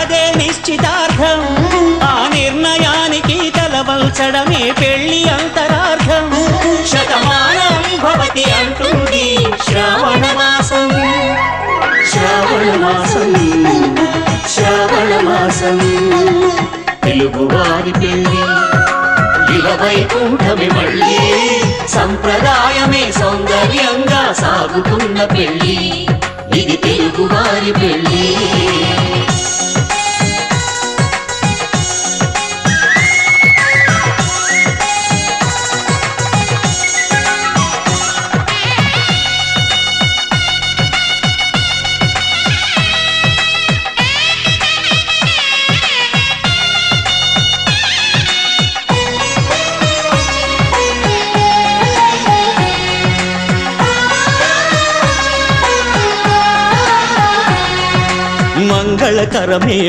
అదే నిశ్చితార్థం. ఆ నిర్ణయానికి తలవల్చడమే పెళ్ళి అంతరార్థం. శతమానం భవతి అంటుంది శ్రావణ మాసం. శ్రావణ మాసం. శ్రావణ మాసం. తెలుగువారి పెళ్ళి. ఇరవై కూటమి మళ్ళీ. సంప్రదాయమే సౌందర్యంగా సాగుతున్న పెళ్ళి. ఇది తెలుగువారి పెళ్ళి. మంగళకరమే